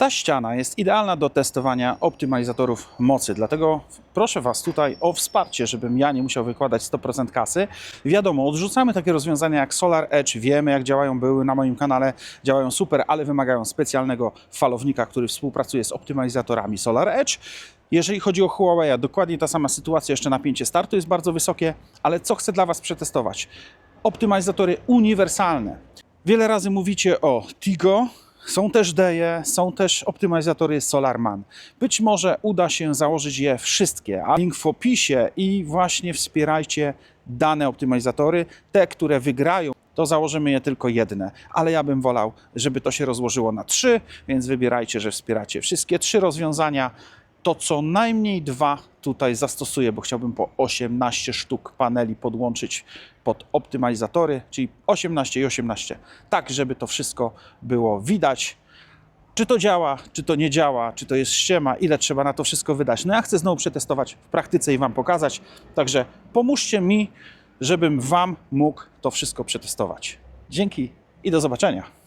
Ta ściana jest idealna do testowania optymalizatorów mocy, dlatego proszę Was tutaj o wsparcie, żebym ja nie musiał wykładać 100% kasy. Wiadomo, odrzucamy takie rozwiązania jak Solar Edge, wiemy jak działają, były na moim kanale, działają super, ale wymagają specjalnego falownika, który współpracuje z optymalizatorami Solar Edge. Jeżeli chodzi o Huawei, dokładnie ta sama sytuacja, jeszcze napięcie startu jest bardzo wysokie, ale co chcę dla Was przetestować? Optymalizatory uniwersalne. Wiele razy mówicie o Tigo, są też Deje, są też optymalizatory SolarMan. Być może uda się założyć je wszystkie, a link w opisie i właśnie wspierajcie dane optymalizatory, te, które wygrają. To założymy je tylko jedne, ale ja bym wolał, żeby to się rozłożyło na trzy, więc wybierajcie, że wspieracie wszystkie trzy rozwiązania. To co najmniej dwa tutaj zastosuję, bo chciałbym po 18 sztuk paneli podłączyć pod optymalizatory, czyli 18 i 18, tak żeby to wszystko było widać. Czy to działa, czy to nie działa, czy to jest ściema, ile trzeba na to wszystko wydać. No ja chcę znowu przetestować w praktyce i Wam pokazać, także pomóżcie mi, żebym Wam mógł to wszystko przetestować. Dzięki i do zobaczenia.